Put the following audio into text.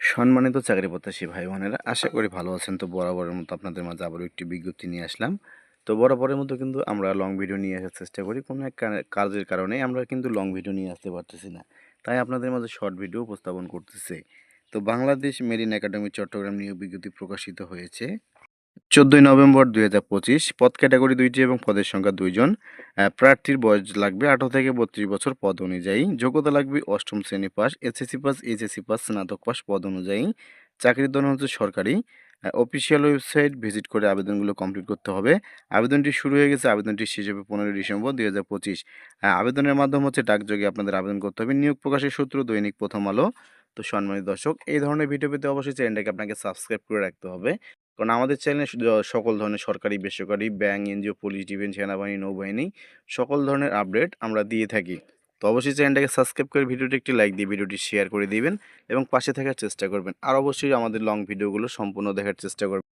সম্মানিত চাকরি প্রত্যাশী ভাই বোনেরা আশা করি ভালো আছেন। তো বরাবরের মতো আপনাদের মাঝে আবারও একটি বিজ্ঞপ্তি নিয়ে আসলাম। তো বরাবরের মতো কিন্তু আমরা লং ভিডিও নিয়ে আসার চেষ্টা করি। কোনো এক কাজের কারণে আমরা কিন্তু লং ভিডিও নিয়ে আসতে পারতেছি না। তাই আপনাদের মাঝে শর্ট ভিডিও উপস্থাপন করতেছে। তো বাংলাদেশ মেরিন একাডেমি চট্টগ্রাম নিয়ে বিজ্ঞপ্তি প্রকাশিত হয়েছে। চোদ্দোই নভেম্বর দুই হাজার পঁচিশ, পদ ক্যাটাগরি দুইটি এবং পদের সংখ্যা দুইজন। প্রার্থীর বয়স লাগবে আঠারো থেকে বত্রিশ বছর পদ অনুযায়ী। যোগ্যতা লাগবে অষ্টম শ্রেণি pass, SSC pass, HSC pass, স্নাতক পাস পদ অনুযায়ী। চাকরির ধরন হচ্ছে সরকারি। অফিসিয়াল ওয়েবসাইট ভিজিট করে আবেদনগুলো কমপ্লিট করতে হবে। আবেদনটি শুরু হয়ে গেছে আবেদনটি শেষ হবে পনেরোই ডিসেম্বর দুই হাজার পঁচিশ। আবেদনের মাধ্যম হচ্ছে ডাকযোগে আপনাদের আবেদন করতে হবে। নিয়োগ প্রকাশের সূত্র দৈনিক প্রথম আলো। তো সম্মানিত দর্শক, এই ধরনের ভিডিও পেতে অবশ্যই চ্যানেলটাকে আপনাকে সাবস্ক্রাইব করে রাখতে হবে। কারণ আমাদের চ্যানেলে সকল ধরনের সরকারি, বেসরকারি ব্যাংক এনজিও পুলিশ ডিফেন্স সেনাবাহিনী, নৌবাহিনী সকল ধরনের আপডেট আমরা দিয়ে থাকি। তো অবশ্যই চ্যানেলটাকে সাবস্ক্রাইব করে ভিডিওটি একটি লাইক দিয়ে ভিডিওটি শেয়ার করে দিবেন এবং পাশে থাকার চেষ্টা করবেন। আর অবশ্যই আমাদের লং ভিডিওগুলো সম্পূর্ণ দেখার চেষ্টা করবেন।